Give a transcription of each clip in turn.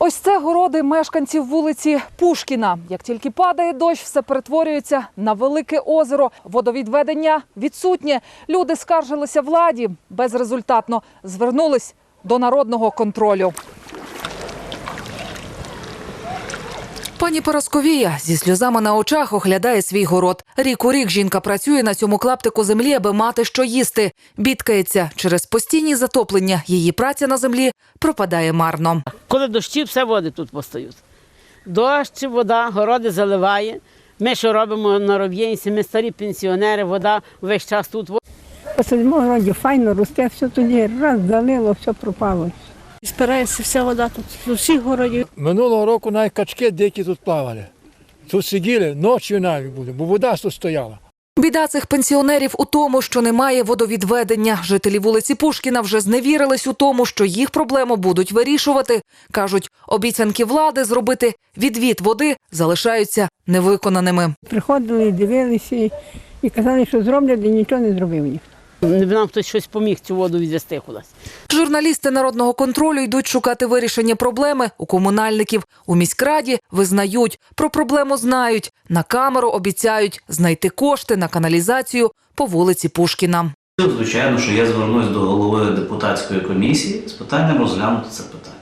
Ось це городи мешканців вулиці Пушкіна. Як тільки падає дощ, все перетворюється на велике озеро. Водовідведення відсутнє. Люди скаржилися владі. Безрезультатно звернулись до народного контролю. Пані Парасковія зі сльозами на очах оглядає свій город. Рік у рік жінка працює на цьому клаптику землі, аби мати що їсти. Бідкається через постійні затоплення. Її праця на землі пропадає марно. Коли дощі, все води тут постають. Дощ, вода, городи заливає. Ми що робимо на ров'єнці, ми старі пенсіонери, вода весь час тут. Посадимо в городі, файно росте, все тоді раз залило, все пропало. Збирається вся вода тут з усіх городів. Минулого року навіть качки дикі тут плавали. Тут сиділи, ночі навіть були, бо вода тут стояла. Біда цих пенсіонерів у тому, що немає водовідведення. Жителі вулиці Пушкіна вже зневірились у тому, що їх проблему будуть вирішувати. Кажуть, обіцянки влади зробити відвід води залишаються невиконаними. Приходили, дивилися і- і казали, що зроблять, і нічого не зробив ніхто. Нам хтось щось поміг цю воду відвести кудись. Журналісти народного контролю йдуть шукати вирішення проблеми у комунальників. У міськраді визнають, про проблему знають. На камеру обіцяють знайти кошти на каналізацію по вулиці Пушкіна. Звичайно, що я звернусь до голови депутатської комісії з питанням розглянути це питання.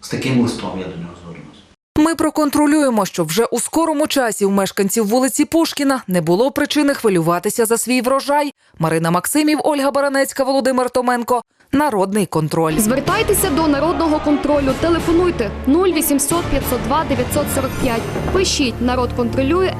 З таким листом я до нього звернусь. Ми проконтролюємо, що вже у скорому часі у мешканців вулиці Пушкіна не було причини хвилюватися за свій врожай. Марина Максимів, Ольга Баранецька, Володимир Томенко. Народний контроль. Звертайтеся до народного контролю. Телефонуйте 0800 502 945. Пишіть народ контролює.